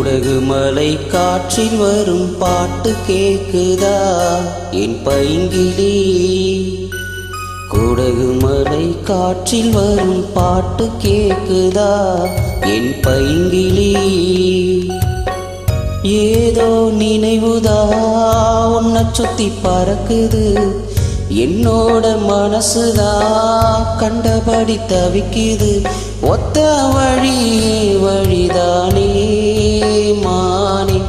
குடகு மலை காற்றில் வரும் பாட்டு கேக்குதா? என் பைங்கிலி. குடகு மலை காற்றில் வரும் பாட்டு கேக்குதா? என் பைங்கிலி. ஏதோ நினைவுதா? உன்னை சுத்தி பறக்குது. என்னோட மனசுதா கண்டபடி தவிக்குது. ஒத்த வழி வழிதானே மானே.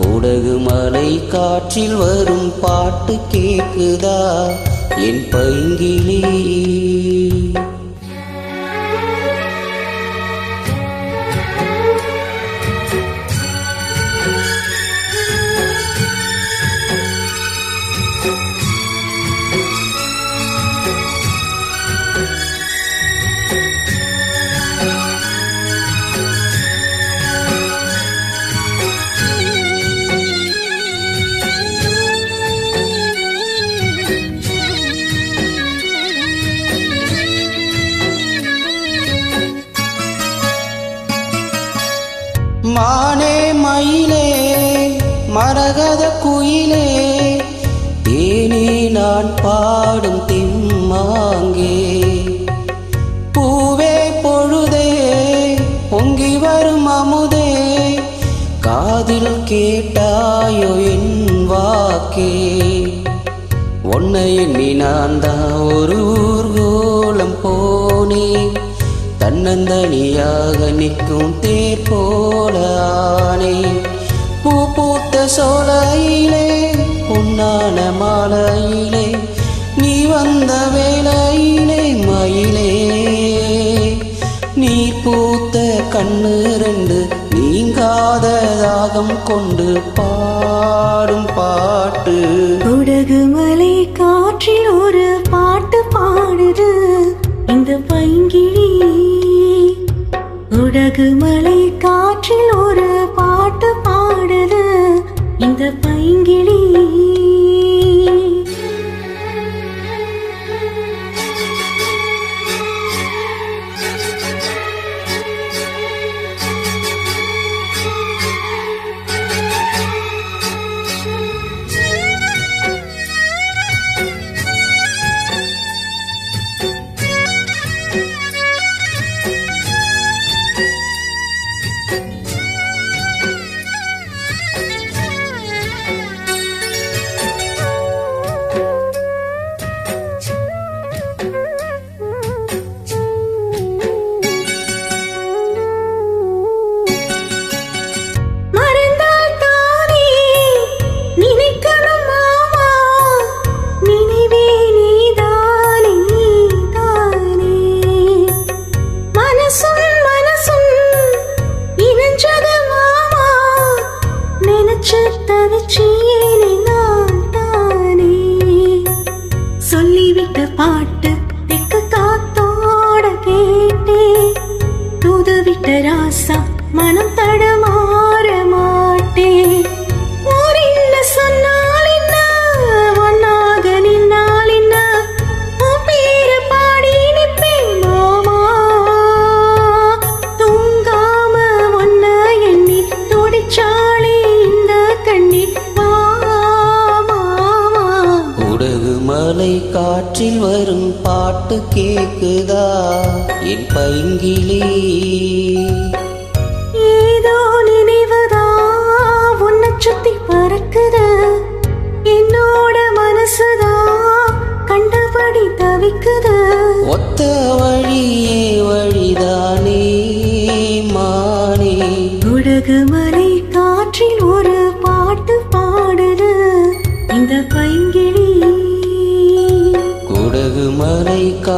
குடகு மலை காற்றில் வரும் பாட்டு கேக்குதா? என் பைங்கிலி. மானே மயிலே மரகத குயிலே ஏனே நான் பாடும் திம்மாங்கே. பூவே பொழுதே பொங்கி வரும் அமுதே காதில் கேட்டாயோ என் வாக்கே. உன்னை எண்ணி நான் தான் ஒரு தன்னந்தனியாக நிற்கும் தேர் போலானே பூ பூத்த சோலையிலே பொன்னான மாலையிலே நீ வந்த வேலையிலே மயிலே. நீ பூத்த கண்ணு ரெண்டு நீங்காத தாகம் கொண்டு பாடும் பாட்டு. குடகு மலை காற்றில் ஒரு குடகு மலை காற்றில் ஒரு பாட்டு பாடுது. இந்த பைங்கிழி தவிச்சேனே நான் தானே சொல்லிவிட்ட பாட்டு காற்றில் வரும் பாட்டு கேக்குதா? என் பைங்கிலி ஏதோ நினைவுதா? உன்னை சுத்தி பறக்குது. என்னோட மனசுதா? கண்டபடி தவிக்குது. ஒத்த வழியே வழிதானே மானே. குடகு மலை காற்றில் ஒரு பாட்டு பாடுது. இந்த பைங்கிழி